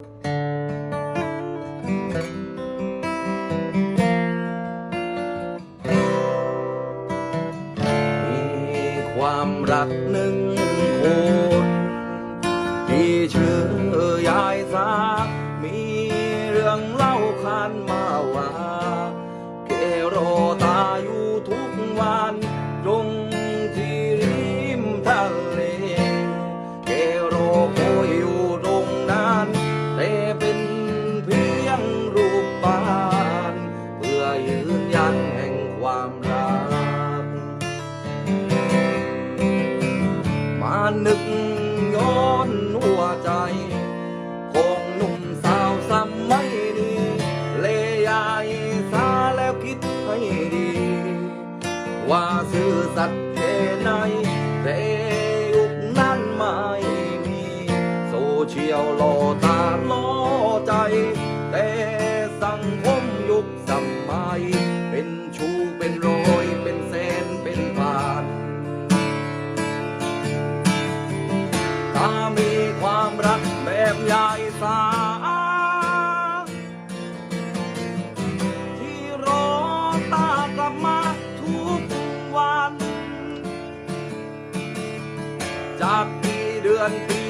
มีความรักหนึ่ง ว่าซื่อสัตย์ เ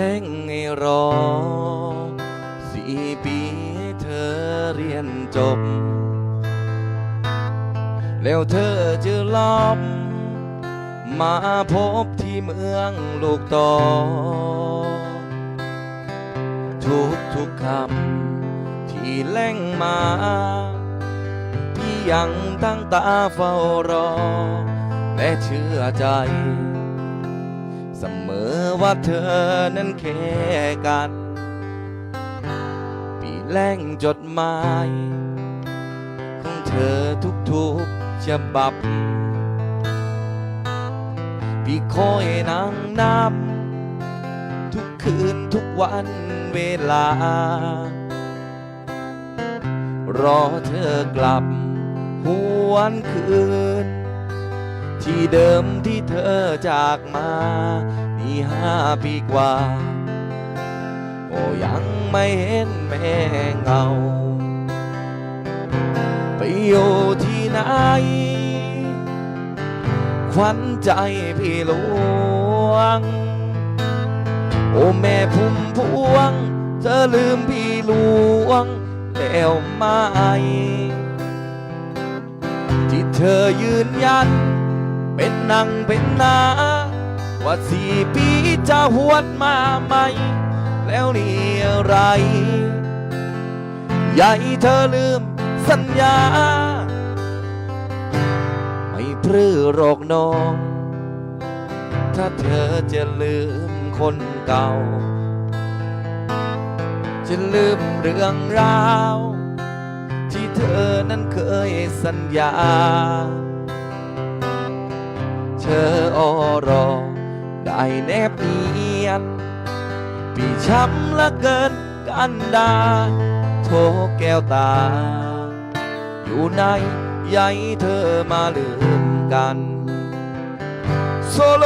เล่งให้รอสี่ปีให้เธอเรียนจบ แล้วเธอจะลอบมาพบที่เมืองลูกต่อ ทุกทุกคำที่เล่งมา พี่ยังตั้งตาเฝ้ารอและเชื่อใจ ว่าเธอนั้นแค่กันปีแล่งจดหมายของเธอทุกๆฉบับ พี่คอยนั่งนับ ทุกคืนทุกวันเวลา รอเธอกลับหวนคืนที่เดิมที่เธอจากมา นี่ห้าปีกว่า ก็ยังไม่เห็นแม่เงา ไปอยู่ที่ไหน ขวัญใจพี่หลวง โอ้แม่พุ่มพวง เธอลืมพี่หลวง แล้วไหมที่เธอยืนยัน เป็นนังเป็นนา ว่าสี่ปีจะหวนมาใหม่แล้วนี่อะไร ใหญ่เธอลืมสัญญา ไม่พรือหรอกน้อง ถ้าเธอจะลืมคนเก่า จะลืมเรื่องราว ที่เธอนั้นเคยสัญญา เธออรอ ได้แนบเนียนปีช้ำละเกินกันดาโทแก้วตา อยู่ในใยเธอมาลืมกัน โซโล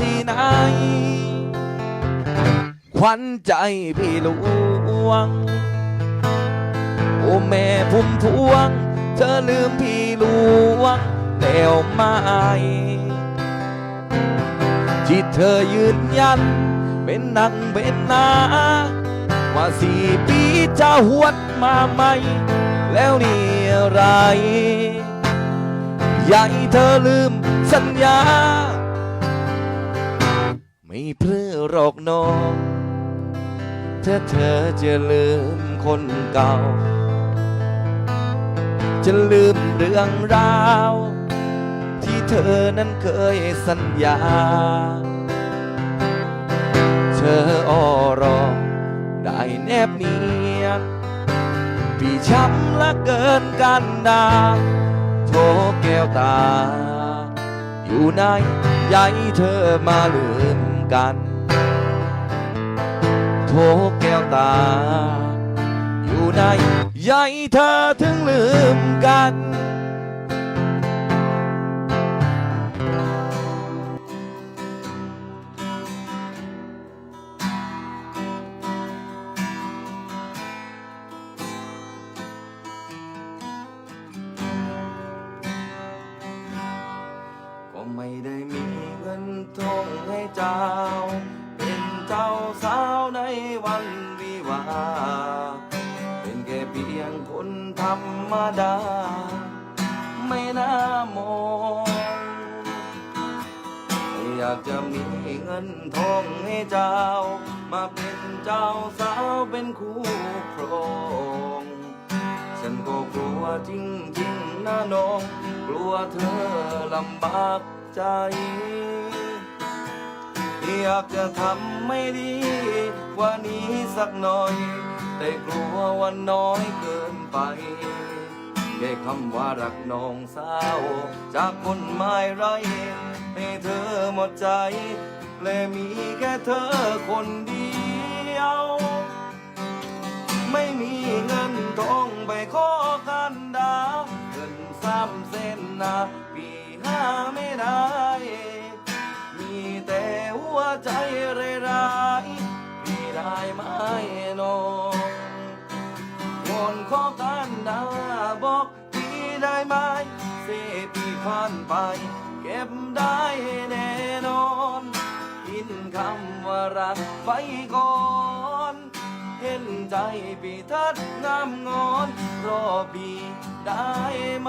ที่ไหน ขวัญใจพี่หลวง โอ้แม่พุ่มพวง เธอลืมพี่หลวงแล้วไหมที่เธอยืนยัน เป็นนังเป็นนาว่าสี่ปีจะหวนมาใหม่ แล้วนี่อะไร อย่าให้เธอลืมสัญญา ไม่เพลือหรอกน้องถ้าเธอจะลืมคนเก่า จะลืมเรื่องราว ที่เธอนั้นเคยสัญญา เธออรอได้แนบเนียนพี่ช้ำละเกินกันดาโทแก้วตา อยู่ในใยเธอมาลืม กันโทแก้วตา อยู่ในใยเธอถึงลืมกัน เป็นคู่ครองฉันก็กลัวจริงๆนะน้อง กลัวเธอลำบากใจอยากจะทำไม่ดีกว่านี้สักหน่อย แต่กลัวว่าน้อยเกินไปแค่คำว่ารักน้องสาว จากคนไม่ไร ให้เธอหมดใจ และมีแค่เธอคนเดียว ไม่มีเงินทองไปขอกันดาเงินสามเส้นนะพี่หาไม่ได้ มีแต่หัวใจร้ายพี่ได้ไหมน้องวนขอกันดาบอกพี่ได้ไหมเสียพี่ผ่านไป เก็บได้แน่นอนยินคำว่ารักไปก่อน เห็นใจพี่ทัดงามงอนรอพี่ได้ไหม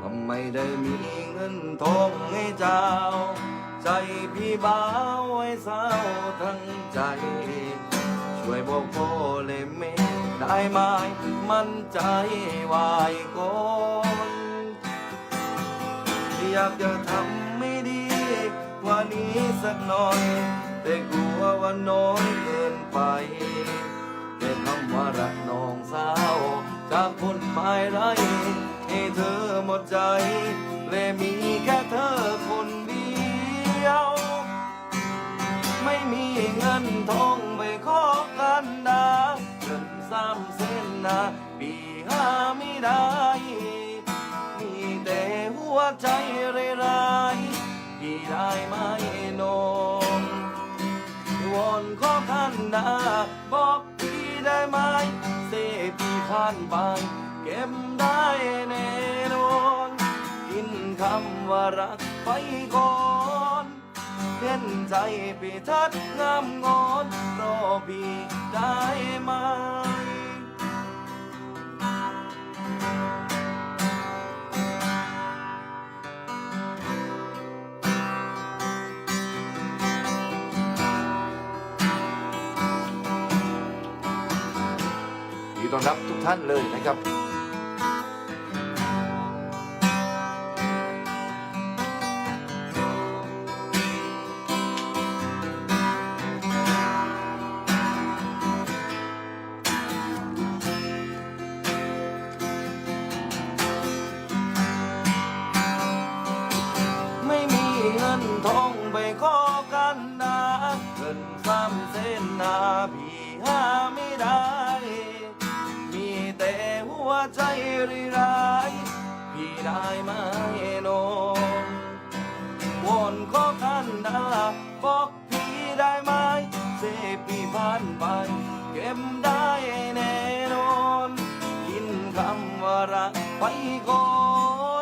ทำไมได้มีเงินทองให้เจ้า ใจพี่บ้าวไว้เศร้าทั้งใจ ช่วยบอกพ่อเลยแม่ได้ไหมมันใจวายก่อนอยากจะทำไม่ดี กว่านี้สักหน่อย แต่กลัวว่าน้อยเกินไปแค่คำว่ารักน้องสาว จากคนไม่ไรให้เธอหมดใจ และมีแค่เธอคนเดียว ไม่มีเงินทองไปขอกันดาเงินสามเส้นนาปีหาไม่ได้ มีแต่หัวใจร้าย พี่ได้ไหมนมวอนขอขันนาบอกพี่ได้ไหมเสพี่ผ่านไปเก็บได้แน่นอนกินคำว่ารักไปก่อนเห็นใจพี่ทัดงามงอนรอพี่ได้ไหม ต้อนรับทุกท่านเลยนะครับ ไม่มีเงินทองไปขอ ร้ายๆพี่ได้ไหมนมวอนขอกันนะบอกพี่ได้ไหมเสพพี่ผ่านไป เก็บได้แน่นอนกินคำว่ารักไปก่อ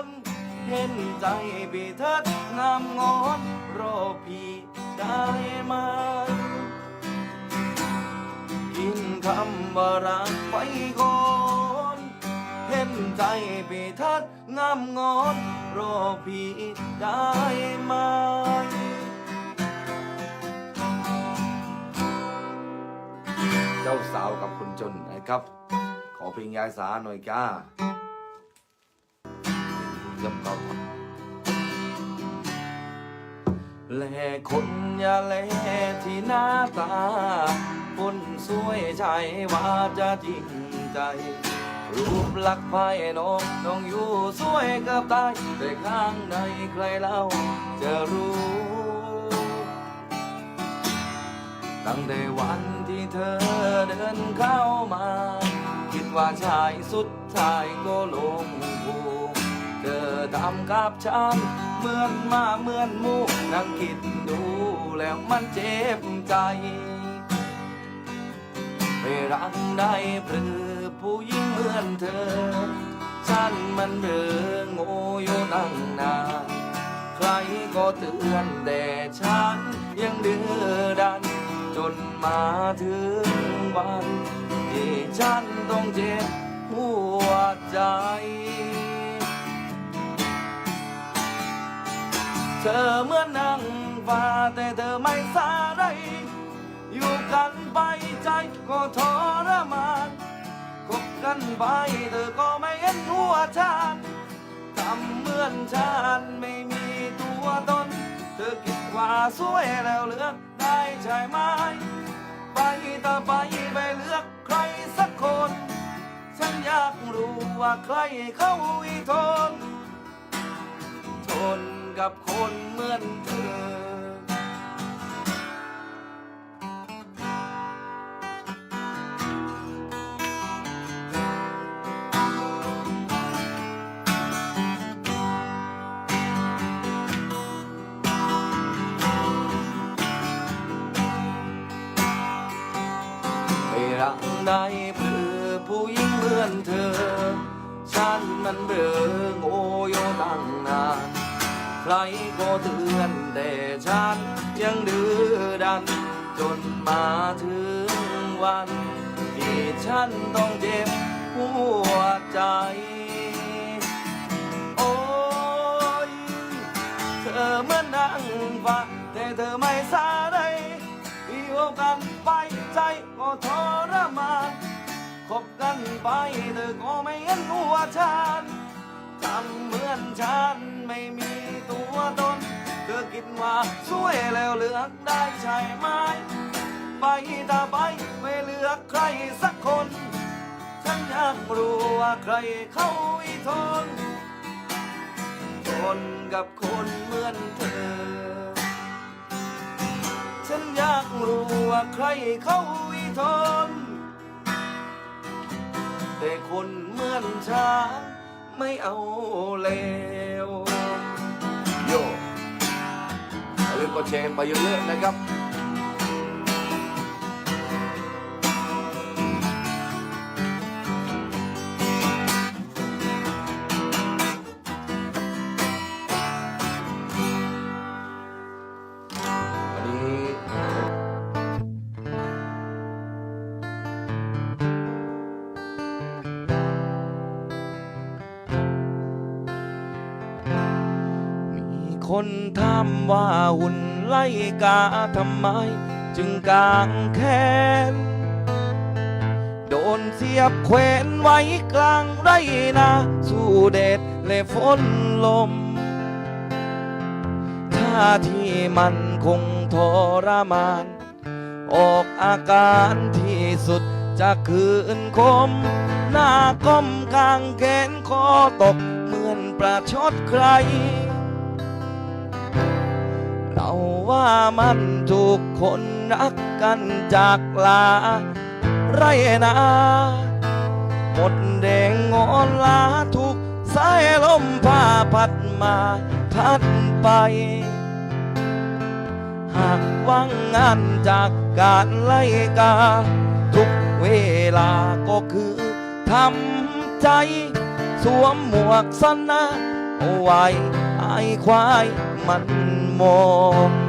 นเห็นใจพี่ทัดงามงอนรอพี่ได้ไหมกินคำว่ารักไปก่อน เห็นใจพี่ทัดงามงอนรอพี่ได้ไหมเจ้าสาวกับคนจนนะครับ ขอเพลงยายสาหน่อยจ้ากับเขาแลคนอย่าแลที่หน้าตาคนสวยใจว่าจะจริงใจ รูปลักษณ์ภายนอกต้องอยู่สวยกับตายแต่ข้างในใครเล่าจะรู้ ตั้งแต่วันที่เธอเดินเข้ามา คิดว่าชายสุดท้ายก็ลงผูเธอทำกับฉันเหมือนมาเหมือนมูนั่งคิดดูแล้วมันเจ็บใจ ไม่รักได้หรือ ผู้หญิงเหมือนเธอ ฉันมันเรื่องโง่อยู่ตั้งนาน ใครก็เตือนแต่ฉันยังดื้อดัน จนมาถึงวัน ที่ฉันต้องเจ็บหัวใจเธอเหมื่อนนั่งฟ้าแต่เธอไม่สาไร อยู่กันไปใจก็ทรมาน กันไปเธอก็ไม่เห็นหัวฉันทำเหมือนฉันไม่มีตัวตน เธอคิดว่าสวยแล้วเลือกได้ใช่ไหม ไปต่อไปไปเลือกใครสักคน ฉันอยากรู้ว่าใครเขาอีทน ทนกับคนเหมือนเธอ รักได้เพื่อผู้หญิงเหมือนเธอ ฉันมันเบลอโง่โยตั้งนาน ใครก็เตือนแต่ฉันยังดื้อดัน จนมาถึงวัน ที่ฉันต้องเจ็บหัวใจโอ้ยเธอเหมื่อนนั่งฟังแต่เธอไม่สาได้อยู่กันไป ใจก็ทรมานคบกันไปเธอก็ไม่เห็นหัวฉันทำเหมือนฉันไม่มีตัวตน เธอคิดว่าสวยแล้วเลือกได้ใช่ไหมไปตาไปไม่เลือกใครสักคน ฉันอยากรู้ว่าใครเขาอีทนทนกับคนเหมือนเธอ นอยากรู้ว่าใครเขาวิทนทคนเหมือนช้างไม่เอาเลวโยอย่าลืมกดแชร์ไปเยอะๆนะครับ คนถามว่าหุ่นไล่กาทำไม จึงกางแขน โดนเสียบแขวนไว้กลางไรนาสู้เดดและฝนลม ท่าที่มันคงทรมาน ออกอาการที่สุดจะคืนคม หน้าก้มกลางแขนคอตกเหมือนประชดใคร ว่ามันถูกคนรักกันจากลา ไรนาหมดแดงงอนลาถูกสายลมพาพัดมาพัดไป หากว่างงานจากการไล่กา ทุกเวลาก็คือทำใจ สวมหมวกสนะเอาไว้ไอ้ควายมันมอง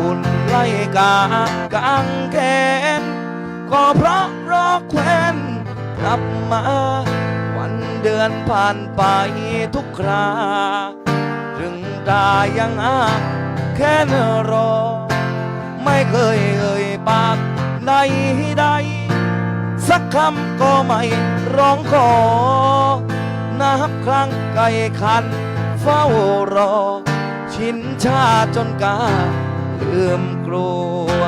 อุ่นไล่กากางแขนก็เพราะรอแควนกลับมา วันเดือนผ่านไปทุกคราถึงตายังอ้าแค่นรอ ไม่เคยเอ่ยปากใดใดสักคำก็ไม่ร้องขอ นับครั้งไก่คันเฝ้ารอ ชินชาจนกา ลืมกลัว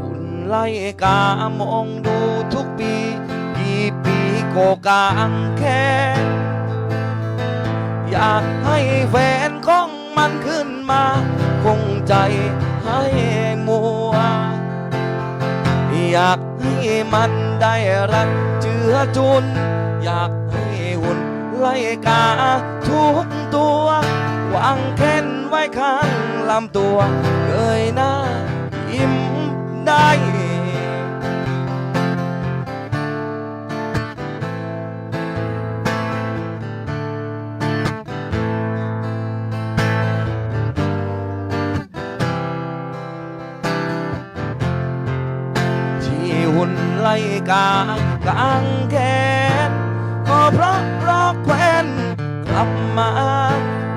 หุ่นไล่กามองดูทุกปีกี่ปีก็กางแค่อยากให้แฟนของมันขึ้นมา คงใจให้มัว อยากให้มันได้รักเจือจุน อยากให้ ไล่กาทุกตัว วางแขนไว้ข้างลำตัวเกยหน้ายิ้มได้ที่หุนไล่กากางแขนก็เพราะ มา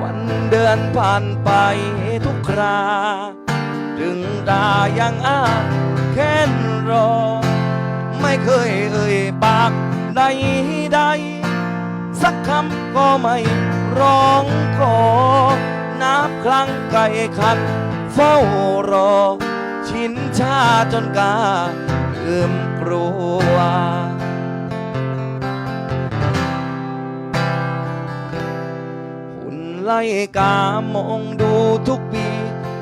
วันเดือนผ่านไปทุกครา ถึงตายังอ้าแค้นรอ ไม่เคยเอ่ยปากใดใดสักคำก็ไม่ร้องขอ นับครั้งไก่ขันเฝ้ารอ ชินชาจนกาลืมกลัว ไล่กามองดูทุกปี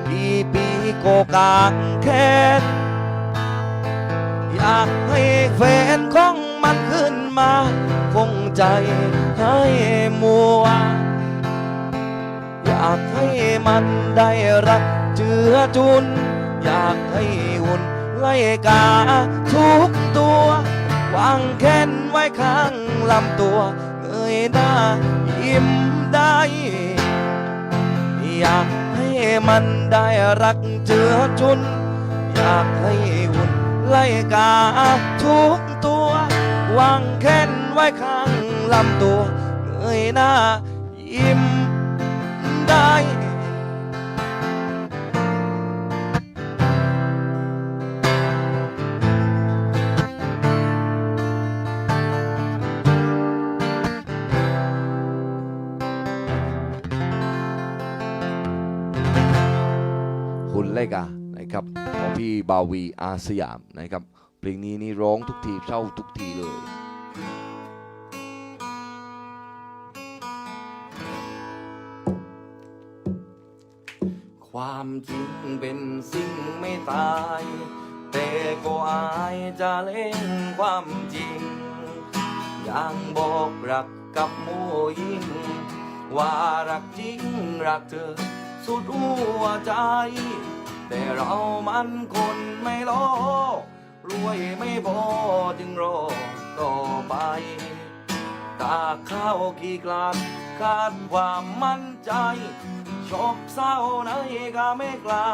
กี่ปีก็กางแค้นอยากให้แฟนของมันขึ้นมา คงใจให้มัว อยากให้มันได้รักเจือจุน อยากให้หุ่นไล่กาทุกตัววางแขนไว้ข้างลำตัวเงยหน้ายิ้มได้ อยากให้มันได้รักเจือจุน อยากให้หุ่นไล่กาทุกตัววางแขนไว้ข้างลำตัวเงยหน้ายิ้มได้ นไล่กานะครับของพี่บาวีอาสยามนะครับเพลงนี้นี่ร้องทุกทีเศร้าทุกทีเลยความจริงเป็นสิ่งไม่ตาย แต่ก็อายจะเล่นความจริง อย่างบอกรักกับโมยิง ว่ารักจริงรักเธอ สุดหัวใจ แต่เรามันคนไม่รอรวยไม่พอจึงรอต่อไปตาข้าวกี่กลาดขาดความมั่นใจชอบเศร้าไหนก็ไม่กล้า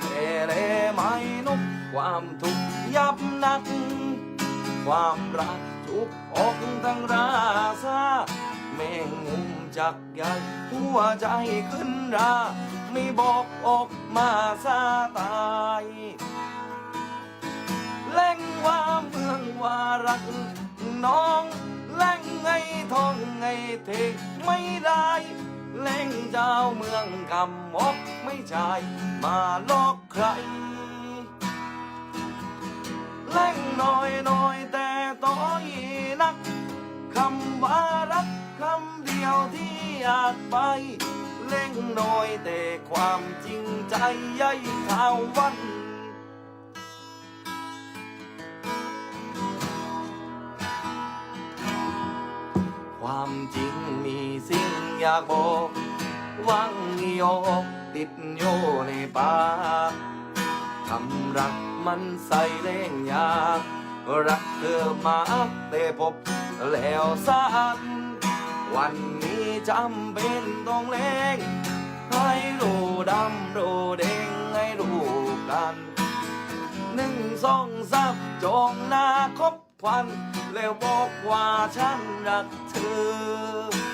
แต่เลไม่นุกความทุกข์ยับนัก ความรักทุกอกทั้งราซาแม่งมุมจักใหญ่หัวใจขึ้นรา ไม่บอกออกมาซาตายแล่งว่าเมืองว่ารักน้องแล่งไงทองไงเทกไม่ได้แล่งเจ้าเมืองกำมกไม่ใช่มาลอกใครแล่งน้อยน้อยแต่ต้อยนักคำว่ารักคำเดียวที่อยากไป เล่งน้อยแต่ความจริงใจใหญ่ทาวัน ความจริงมีสิ่งอยากบอกวังโยกติดโยในปากคำรักมันใส่เล่งยากรักเธอมาแต่พบแล้วสันวันนี้ จำเป็นต้องเล่งให้รู้ดำรู้เด้งให้รู้กันหนึ่งสองสามจองนาคบควันแล้วบอกว่าฉันรักเธอ